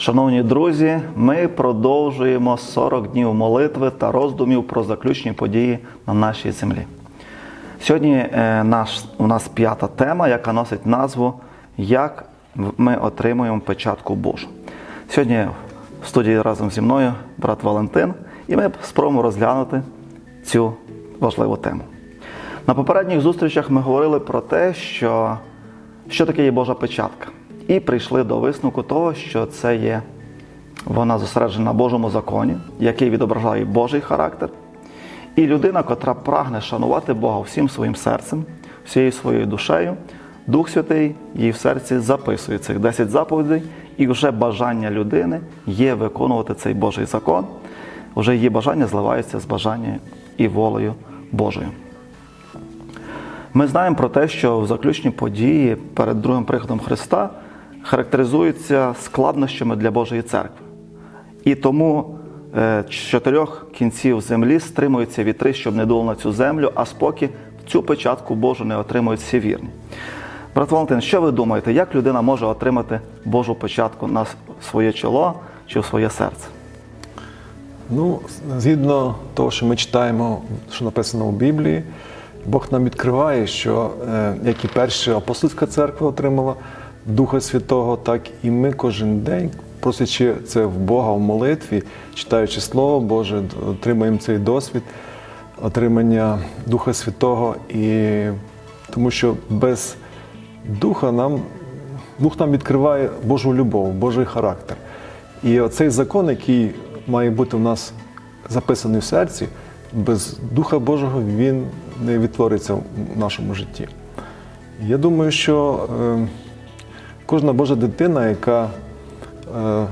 Шановні друзі, ми продовжуємо 40 днів молитви та роздумів про заключні події на нашій землі. Сьогодні е, наш, у нас п'ята тема, яка носить назву Як ми отримуємо печатку Божу. Сьогодні в студії разом зі мною брат Валентин, і ми спробуємо розглянути цю важливу тему. На попередніх зустрічах ми говорили про те, що, що таке є Божа печатка, і прийшли до висновку того, що це є вона зосереджена на Божому законі, який відображає Божий характер. І людина, котра прагне шанувати Бога всім своїм серцем, всією своєю душею, Дух Святий їй в серці записує цих 10 заповідей, і вже бажання людини є виконувати цей Божий закон. Вже її бажання зливається з бажанням і волею Божою. Ми знаємо про те, що в заключні події перед другим приходом Христа характеризуються складнощами для Божої церкви. І тому е, з чотирьох кінців землі стримуються вітри, щоб не дуло на цю землю, а споки цю печатку Божу не отримують всі вірні. Брат Валентин, що ви думаєте, як людина може отримати Божу печатку на своє чоло чи в своє серце? Ну, згідно того, що ми читаємо, що написано у Біблії, Бог нам відкриває, що е, як і перша апостольська церква отримала Духа Святого, так і ми кожен день, просячи це в Бога в молитві, читаючи Слово Боже, отримуємо цей досвід отримання Духа Святого, і тому що без Духа нам Дух нам відкриває Божу любов, Божий характер. І оцей закон, який має бути в нас записаний в серці, без Духа Божого він не відтвориться в нашому житті. Я думаю, що е, кожна Божа дитина, яка е,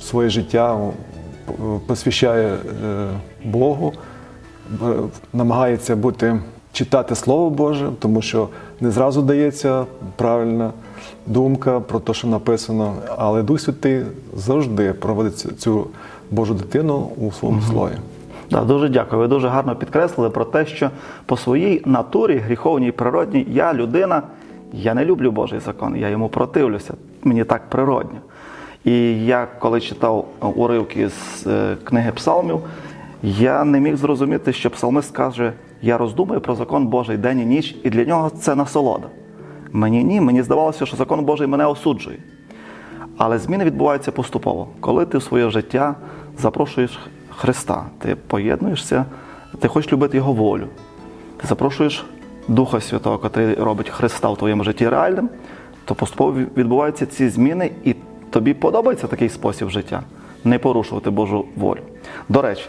своє життя е, посвящає е, Богу, е, намагається бути читати Слово Боже, тому що не зразу дається правильна думка про те, що написано, але Дух Святий завжди проводить цю- Божу дитину у своєму слові. Да, дуже дякую. Ви дуже гарно підкреслили про те, що по своїй натурі, гріховній природній, я людина, я не люблю Божий закон, я йому противлюся. Мені так природньо. І я, коли читав уривки з е, книги Псалмів, я не міг зрозуміти, що псалмист каже: я роздумую про закон Божий день і ніч, і для нього це насолода. Мені ні, мені здавалося, що закон Божий мене осуджує. Але зміни відбуваються поступово. Коли ти в своє життя запрошуєш Христа, ти поєднуєшся, ти хочеш любити Його волю, ти запрошуєш Духа Святого, який робить Христа в твоєму житті реальним, то поступово відбуваються ці зміни, і тобі подобається такий спосіб життя не порушувати Божу волю. До речі,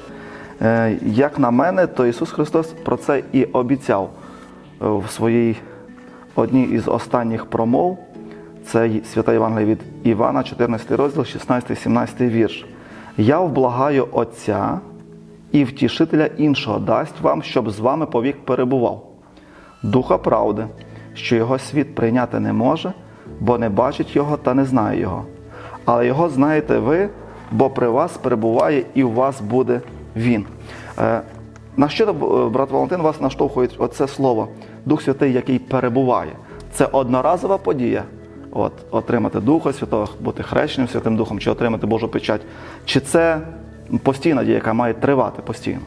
е, як на мене, то Ісус Христос про це і обіцяв е, в своїй одній із останніх промов. Це свята Євангелія від Івана, 14 розділ, 16-17 вірш. Я вблагаю Отця і втішителя іншого дасть вам, щоб з вами повік перебував. Духа правди, що його світ прийняти не може, бо не бачить його та не знає його. Але його знаєте ви, бо при вас перебуває і у вас буде він. Е, На що, е, брат Валентин, вас наштовхує оце слово Дух Святий, який перебуває? Це одноразова подія. От, отримати Духа Святого, бути хрещеним Святим Духом, чи отримати Божу печать. Чи це постійна дія, яка має тривати постійно?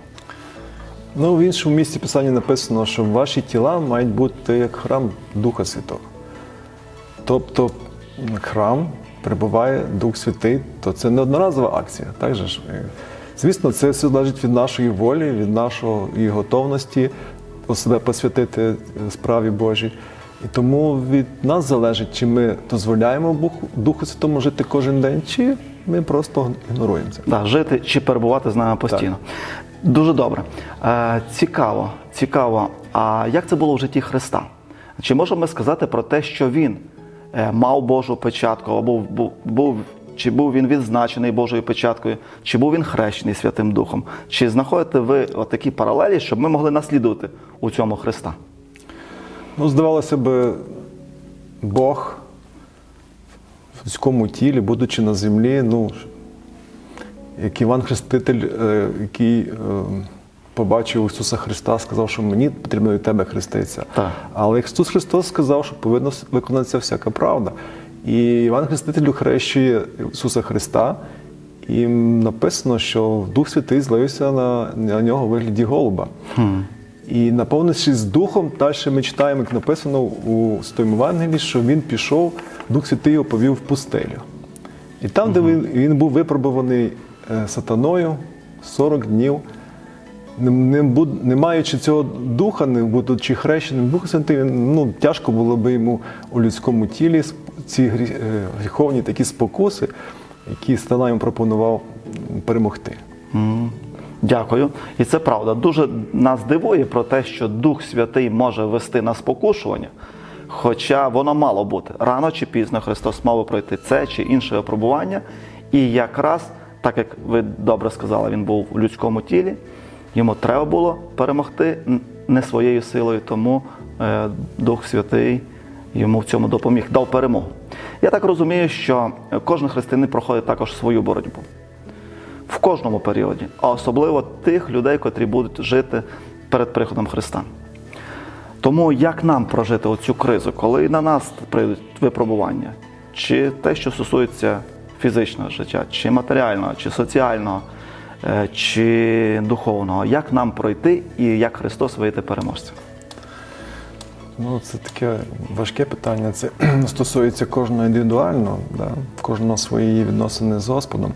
Ну, в іншому місці писання написано, що ваші тіла мають бути як храм Духа Святого. Тобто храм перебуває Дух Святий, то це не одноразова акція. Так же ж? Звісно, це все залежить від нашої волі, від нашої готовності себе посвятити е, справі Божій. І тому від нас залежить, чи ми дозволяємо Духу Святому жити кожен день, чи ми просто ігноруємо це. Да, жити чи перебувати з нами постійно. Дуже добре. Е, цікаво, цікаво. А як це було в житті Христа? Чи можемо ми сказати про те, що він е, мав Божу печатку, або був, був, чи був він відзначений Божою печаткою, чи був він хрещений Святим Духом? Чи знаходите ви такі паралелі, щоб ми могли наслідувати у цьому Христа? Ну, здавалося б, Бог в людському тілі, будучи на землі, ну, як Іван Хреститель, е, який е, побачив Ісуса Христа, сказав, що мені потрібно від тебе хреститися. Так. Але Ісус Христос сказав, що повинна виконатися всяка правда. І Іван Хреститель хрещує Ісуса Христа, і написано, що Дух Святий злився на, на нього у вигляді голуба. І наповнившись духом, далі ми читаємо, як написано у Святому Євангелії, що він пішов, Дух Святий його повів в пустелю. І там, де він, він був випробуваний сатаною 40 днів, не, буд- не маючи цього духа, не будучи хрещеним Духа Святий, ну, тяжко було би йому у людському тілі ці е, гріховні такі спокуси, які Сатана йому пропонував перемогти. Дякую. І це правда. Дуже нас дивує про те, що Дух Святий може вести на спокушування, хоча воно мало бути. Рано чи пізно Христос мав пройти це чи інше випробування. І якраз, так як ви добре сказали, він був в людському тілі, йому треба було перемогти не своєю силою, тому е, Дух Святий йому в цьому допоміг, дав перемогу. Я так розумію, що кожен християнин проходить також свою боротьбу в кожному періоді, а особливо тих людей, котрі будуть жити перед приходом Христа. Тому як нам прожити оцю кризу, коли на нас прийдуть випробування, чи те, що стосується фізичного життя, чи матеріального, чи соціального, е, чи духовного, як нам пройти і як Христос вийти переможцем? Ну, це таке важке питання. Це стосується кожного індивідуально, да? кожного свої відносини з Господом.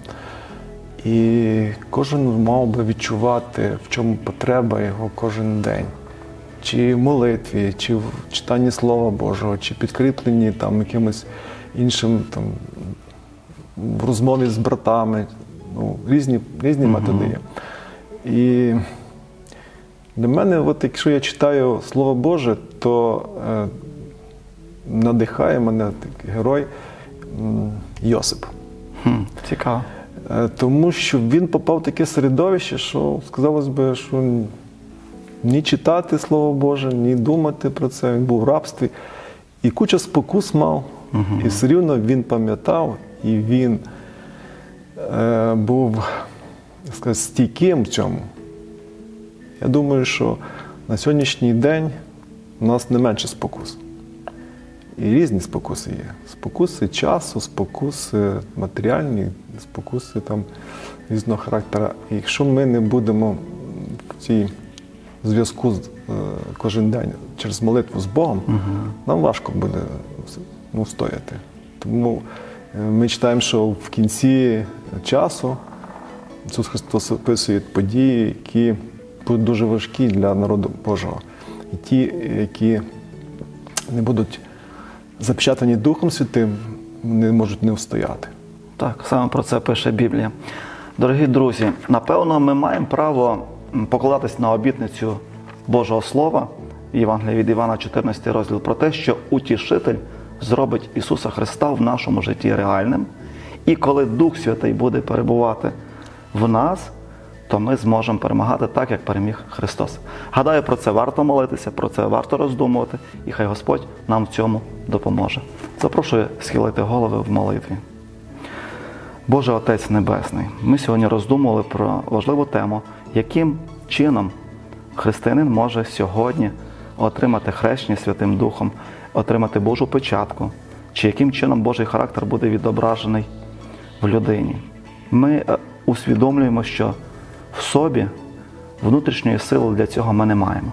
І кожен мав би відчувати, в чому потреба його кожен день. Чи в молитві, чи в читанні Слова Божого, чи підкріпленні там якимось іншим там, в розмові з братами. Ну, різні, різні методи є. І для мене, от якщо я читаю Слово Боже, то е, надихає мене такий герой м, Йосип. Хм, цікаво. Е, Тому що він попав в таке середовище, що сказалось би, що ні читати Слово Боже, ні думати про це. Він був в рабстві. І куча спокус мав, і все рівно він пам'ятав, і він е, був сказати, стійким в цьому. Я думаю, що на сьогоднішній день у нас не менше спокус. І різні спокуси є. Спокуси часу, спокуси матеріальні, спокуси там різного характеру. І якщо ми не будемо в цій зв'язку з- е, кожен день через молитву з Богом, нам важко буде ну, стояти. Тому ми читаємо, що в кінці часу Ісус Христос описує події, які будуть дуже важкі для народу Божого. І ті, які не будуть запечатані Духом Святим, не можуть не встояти. Так, саме про це пише Біблія. Дорогі друзі, напевно, ми маємо право покладатись на обітницю Божого Слова, Євангелія від Івана, 14 розділ, про те, що утішитель зробить Ісуса Христа в нашому житті реальним. І коли Дух Святий буде перебувати в нас, то ми зможемо перемагати так, як переміг Христос. Гадаю, про це варто молитися, про це варто роздумувати, і хай Господь нам в цьому допоможе. Запрошую схилити голови в молитві. Боже Отець Небесний, ми сьогодні роздумували про важливу тему, яким чином християнин може сьогодні отримати хрещення Святим Духом, отримати Божу печатку, чи яким чином Божий характер буде відображений в людині. Ми е, усвідомлюємо, що в собі внутрішньої сили для цього ми не маємо.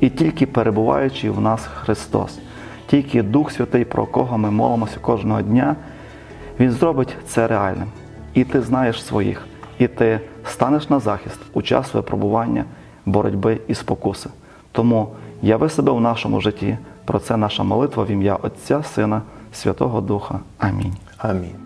І тільки перебуваючи в нас Христос, тільки Дух Святий, про кого ми молимося кожного дня, Він зробить це реальним. І ти знаєш своїх, і ти станеш на захист у час випробування, боротьби і спокуси. Тому яви себе в нашому житті. Про це наша молитва в ім'я Отця, Сина, Святого Духа. Амінь. Амінь.